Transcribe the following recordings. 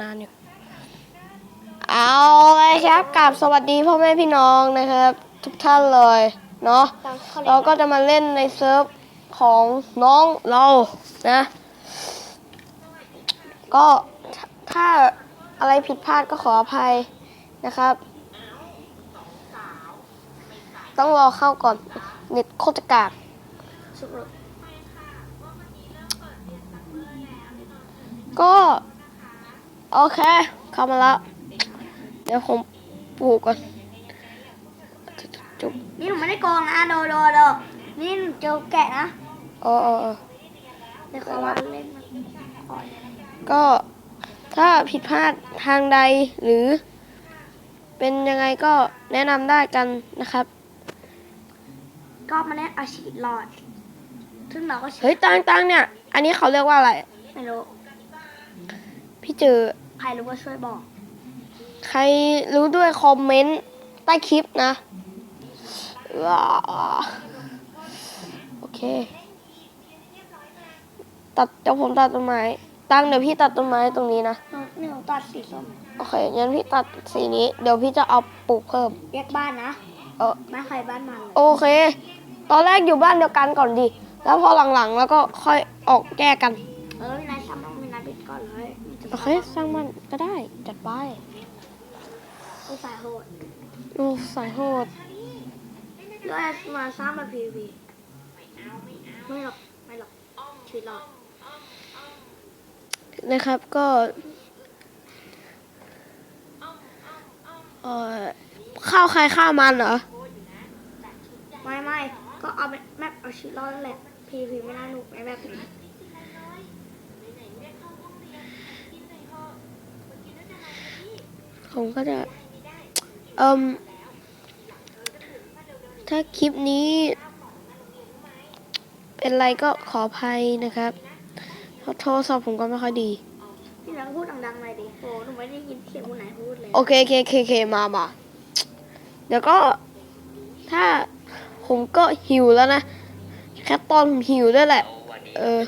นานอยู่เอาเลยครับกราบสวัสดีพ่อแม่พี่น้องนะครับ ทุกท่านเลยเนาะเราก็จะมาเล่นในเซิร์ฟของน้องเรานะ ก็ถ้าอะไรผิดพลาดก็ขออภัยนะครับ ต้องรอเข้าก่อนเน็ตโคตรจะกากก็ โอเค เข้ามาแล้ว เดี๋ยวผมปลูกก่อนจุ๊บนี่หนูไม่ได้โกงนะโดโดโดนี่หนูเจอแกะนะเออเออเออเดี๋ยวเขามาเล่นมันก่อนก็ถ้าผิดพลาดทางใดหรือ เป็นยังไงก็แนะนำได้กันนะครับ ก็มาเล่นอาชีพหลอด ซึ่งเราก็เฮ้ยตังตังเนี่ย อันนี้เขาเรียกว่าอะไร ไม่รู้ พี่เจอ ใครรู้ก็ช่วยบอก ใครรู้ด้วยคอมเมนต์ใต้คลิปนะว้าโอเค ตัดเดี๋ยวผมตัดต้นไม้ ตั้งเดี๋ยวพี่ตัดต้นไม้ตรงนี้นะหนูหนูตัดสีส้มโอเคงั้นพี่ตัดสีนี้ เดี๋ยวพี่จะเอาปลูกเพิ่ม แยกบ้านนะ เออบ้านใครบ้านมันเลยโอเค ตอนแรกอยู่บ้านเดียวกันก่อนดิแล้วพอหลังๆ แล้วก็ค่อยออกแก้กัน เออมีนายซ้ำต้องมีน โอเคสร้างมันก็ได้ จัดไปต้องสายโหดโอ้สายโหดด้วยมาสร้างแบบพีวีไม่หรอก ไม่หรอกชีวิตหลอดนะครับก็เออข้าวใครข้าวมันเหรอ ไม่ไม่ก็เอาแบบแมปเอาชีวิตรอดนั่นแหละพีวีไม่น่าหนุกในแบบนี้ ผมก็จะเอ่มถ้าคลิปนี้ เป็นไรก็ขออภัยนะครับเพราะโทรศัพท์ผมก็ไม่ค่อยดี พี่น้องพูดดังๆหน่อยดิโอ้หนูไม่ได้ยินเสียงคนไหนพูดเลยโอเคโอเคโอเคโอเคมามาเดี๋ยวก็ถ้าผมก็หิวแล้วนะแค่ตอนผมหิวด้วยแหละ เออ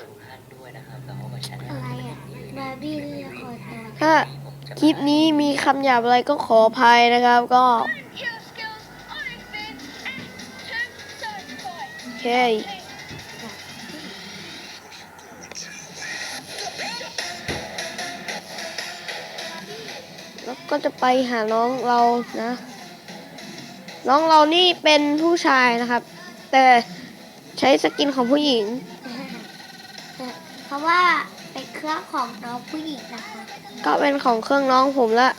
อะไรอะ บาร์บี้เรียกคอยตอน ถ้า คลิปนี้มีคำหยาบอะไรก็ขออภัยนะครับก็โอเคแล้วก็จะไปหาน้องเรานะ น้องเรานี่เป็นผู้ชายนะครับ แต่ใช้สกินของผู้หญิง เพราะว่า เป็นเครื่องของน้องผู้หญิงนะคะ ก็เป็นของเครื่องน้องผมละ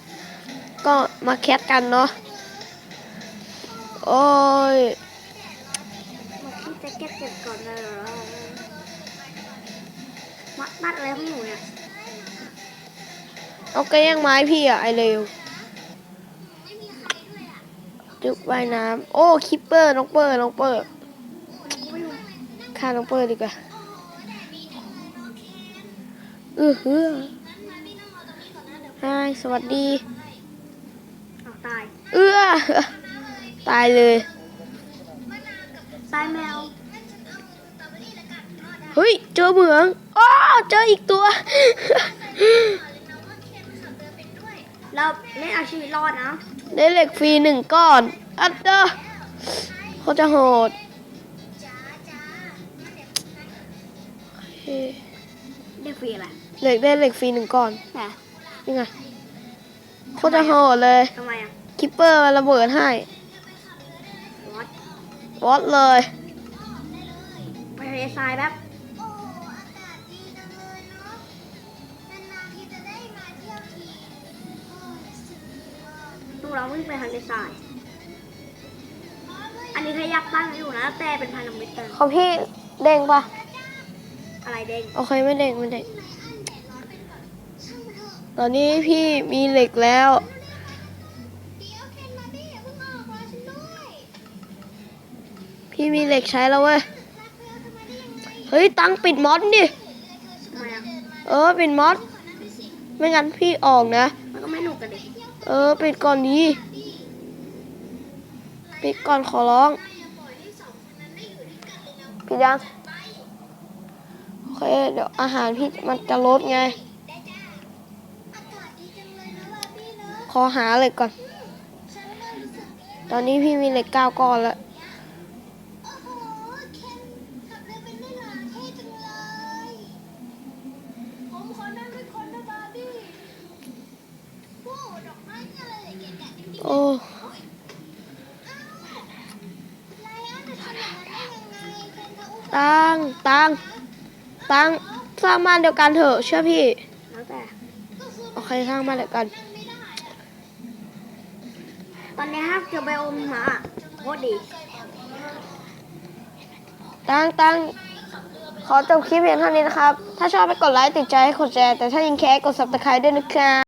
ก็มาแคสกันเนาะโอ้ยมาคิดจะเก็บเก็บก่อนเลยเหรอมัดมัดอะไรของหนูเนี่ยเอากระยังไม้พี่อะไอเร็วจุกว่ายน้ำโอ้คิปเปอร์น้องเปอร์น้องเปอร์ไม่รู้ฆ่าน้องเปอร์ดีกว่า เออเฮือฮายสวัสดีเอาตาย เอื้อ ตายเลย ตายแมว เฮ้ย เจอเหมืองอ้าวเจออีกตัว เราเล่นเอาชีวิตรอดนะ ได้เหล็กฟรีหนึ่งก้อน อัดเดอเขาจะโหดเฮ้ย ได้ฟรีอะไรเหล็กได้เหล็กฟรีหนึ่งก้อนแหมนี่ไงเขาจะโหดเลย ทำไมอะคิปเปอร์มันระเบิดให้วัดวอดเลย ไปทะเลทรายแบบพวกเราวิ่งไปทะเลทราย อันนี้ขยักบ้านอยู่นะ แต่เป็นพันธมิตรกันของพี่เด้งปะ อะไรเด้งโอเคไม่เด้งไม่เด้งตอนนี้พี่มีเหล็กแล้ว พี่มีเหล็กใช้แล้วเว้ย เฮ้ย ตังปิดมอดดิ ทำไมอะเออ ปิดมอดไม่งั้นพี่ออกนะ มันก็ไม่หนุกกันดิเออ ปิดก่อนดีปิดก่อนขอร้องปิดยังโอ เค เดี๋ยวอาหารพี่มันจะลดไงเอหาเหล็กก่อน ตอนนี้พี่มีเหล็กเก้าก้อนแล้วโอ้โหเคนขับเรือเป็นได้หลาเท่จังเลยผมขอนั่งด้วยคนนะบาร์บี้โอ้ดอกไม้นี่อะไรเก๋ๆจริงๆโอ้ไลอ้อนจะทำอย่างนั้นได้ยังไงเคนเขาอุตส่าห์ตังตัง ตังสร้างบ้านเดียวกันเถอะเชื่อพี่แล้วแต่ก็คือโอเคสร้างบ้านเดียวกันมันไม่ได้อะตอนนี้ห้ามเจอไบโอมหมาโคตรดี ตังตังขอจบคลิปเพียงเท่านี้นะครับ ถ้าชอบไปกดไลค์ติดใจให้กดแชร์แต่ถ้ายังแค่กด subscribe ด้วยนะครับ